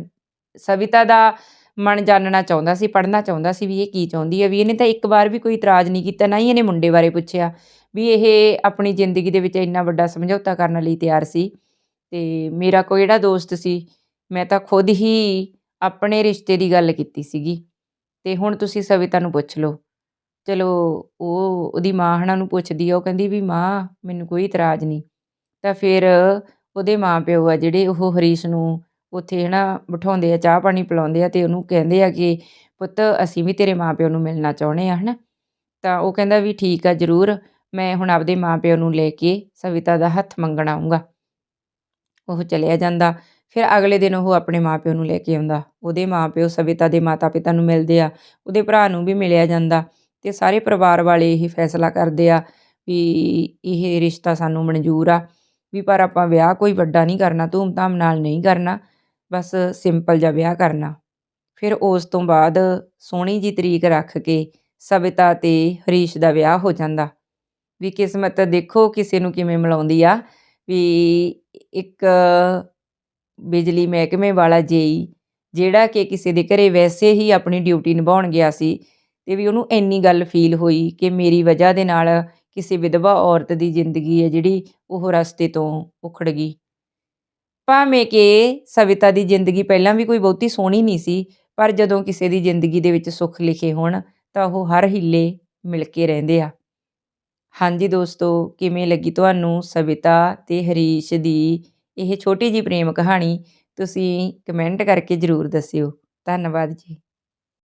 ਸਵਿਤਾ ਦਾ ਮਨ ਜਾਣਨਾ ਚਾਹੁੰਦਾ ਸੀ, ਪੜ੍ਹਨਾ ਚਾਹੁੰਦਾ ਸੀ ਵੀ ਇਹ ਕੀ ਚਾਹੁੰਦੀ ਹੈ ਵੀ ਇਹਨੇ ਤਾਂ ਇੱਕ ਵਾਰ ਵੀ ਕੋਈ ਇਤਰਾਜ਼ ਨਹੀਂ ਕੀਤਾ, ਨਾ ਹੀ ਇਹਨੇ ਮੁੰਡੇ ਬਾਰੇ ਪੁੱਛਿਆ, ਵੀ ਇਹ ਆਪਣੀ ਜ਼ਿੰਦਗੀ ਦੇ ਵਿੱਚ ਇੰਨਾ ਵੱਡਾ ਸਮਝੌਤਾ ਕਰਨ ਲਈ ਤਿਆਰ ਸੀ। ਤੇ ਮੇਰਾ ਕੋਈ ਜਿਹੜਾ ਦੋਸਤ ਸੀ, ਮੈਂ ਤਾਂ ਖੁਦ ਹੀ ਆਪਣੇ ਰਿਸ਼ਤੇ ਦੀ ਗੱਲ ਕੀਤੀ ਸੀਗੀ। ਤੇ ਹੁਣ ਤੁਸੀਂ ਸਵਿਤਾ ਨੂੰ ਪੁੱਛ ਲਓ। ਚਲੋ, ਉਹ ਉਹਦੀ ਮਾਂ ਹਣਾ ਨੂੰ ਪੁੱਛਦੀ ਆ, ਉਹ ਕਹਿੰਦੀ ਵੀ ਮਾਂ, ਮੈਨੂੰ ਕੋਈ ਇਤਰਾਜ਼ ਨਹੀਂ। ਤਾਂ ਫਿਰ ਉਹਦੇ ਮਾਂ ਪਿਓ ਆ ਜਿਹੜੇ, ਉਹ ਹਰੀਸ਼ ਨੂੰ ਉੱਥੇ ਹਨਾ ਬਿਠਾਉਂਦੇ ਆ, ਚਾਹ ਪਾਣੀ ਪਿਲਾਉਂਦੇ ਆ ਤੇ ਉਹਨੂੰ ਕਹਿੰਦੇ ਆ ਕਿ ਪੁੱਤ, ਅਸੀਂ ਵੀ ਤੇਰੇ ਮਾਂ ਪਿਓ ਨੂੰ ਮਿਲਣਾ ਚਾਹੁੰਦੇ ਆ ਹਨਾ। ਤਾਂ ਉਹ ਕਹਿੰਦਾ ਵੀ ਠੀਕ ਆ, ਜ਼ਰੂਰ, ਮੈਂ ਹੁਣ ਆਪਦੇ ਮਾਂ ਪਿਓ ਨੂੰ ਲੈ ਕੇ ਸਵਿਤਾ ਦਾ ਹੱਥ ਮੰਗਣ ਆਉਂਗਾ ਉਹ ਚਲਿਆ ਜਾਂਦਾ। ਫਿਰ ਅਗਲੇ ਦਿਨ ਉਹ ਆਪਣੇ ਮਾਪਿਓ ਨੂੰ ਲੈ ਕੇ ਆਉਂਦਾ। ਉਹਦੇ ਮਾਪਿਓ ਸਵਿਤਾ ਦੇ ਮਾਤਾ ਪਿਤਾ ਨੂੰ ਮਿਲਦੇ ਆ। ਉਹਦੇ ਭਰਾ ਨੂੰ ਵੀ ਮਿਲਿਆ ਜਾਂਦਾ ਤੇ ਸਾਰੇ ਪਰਿਵਾਰ ਵਾਲੇ ਇਹ ਫੈਸਲਾ ਕਰਦੇ ਆ ਵੀ ਇਹ ਰਿਸ਼ਤਾ ਸਾਨੂੰ ਮਨਜ਼ੂਰ ਆ, ਵੀ ਪਰ ਆਪਾਂ ਵਿਆਹ ਕੋਈ ਵੱਡਾ ਨਹੀਂ ਕਰਨਾ, ਧੂਮ-ਧਾਮ ਨਾਲ ਨਹੀਂ ਕਰਨਾ, ਬਸ ਸਿੰਪਲ ਜਿਹਾ ਵਿਆਹ ਕਰਨਾ। ਫਿਰ ਉਸ ਤੋਂ ਬਾਅਦ ਸੋਹਣੀ ਜੀ ਤਰੀਕ ਰੱਖ ਕੇ ਸਵਿਤਾ ਤੇ ਹਰੀਸ਼ ਦਾ ਵਿਆਹ ਹੋ ਜਾਂਦਾ। ਵੀ ਕਿਸਮਤ ਦੇਖੋ ਕਿਸੇ ਨੂੰ ਕਿਵੇਂ ਮਿਲਾਉਂਦੀ ਆ, ਵੀ ਇੱਕ ਬਿਜਲੀ ਮਹਿਕਮੇ ਵਾਲਾ ਜੇਈ, ਜਿਹੜਾ ਕਿ ਕਿਸੇ ਦੇ ਘਰੇ ਵੈਸੇ ਹੀ ਆਪਣੀ ਡਿਊਟੀ ਨਿਭਾਉਣ ਗਿਆ ਸੀ ਤੇ ਵੀ ਉਹਨੂੰ ਇੰਨੀ ਗੱਲ ਫੀਲ ਹੋਈ ਕਿ ਮੇਰੀ ਵਜ੍ਹਾ ਦੇ ਨਾਲ ਕਿਸੇ ਵਿਧਵਾ ਔਰਤ ਦੀ ਜ਼ਿੰਦਗੀ ਹੈ ਜਿਹੜੀ ਉਹ ਰਸਤੇ ਤੋਂ ਉਖੜ ਗਈ। ਭਾਵੇਂ ਕਿ ਸਵਿਤਾ ਦੀ ਜ਼ਿੰਦਗੀ ਪਹਿਲਾਂ ਵੀ ਕੋਈ ਬਹੁਤੀ ਸੋਹਣੀ ਨਹੀਂ ਸੀ, ਪਰ ਜਦੋਂ ਕਿਸੇ ਦੀ ਜ਼ਿੰਦਗੀ ਦੇ ਵਿੱਚ ਸੁੱਖ ਲਿਖੇ ਹੋਣ ਤਾਂ ਉਹ ਹਰ ਹਿੱਲੇ ਮਿਲ ਕੇ ਰਹਿੰਦੇ ਆ। ਹਾਂਜੀ ਦੋਸਤੋ, ਕਿਵੇਂ ਲੱਗੀ ਤੁਹਾਨੂੰ ਸਵਿਤਾ ਤੇ ਹਰੀਸ਼ ਦੀ ਇਹ ਛੋਟੀ ਜਿਹੀ ਪ੍ਰੇਮ ਕਹਾਣੀ ਤੁਸੀਂ ਕਮੈਂਟ ਕਰਕੇ ਜ਼ਰੂਰ ਦੱਸਿਓ। ਧੰਨਵਾਦ ਜੀ।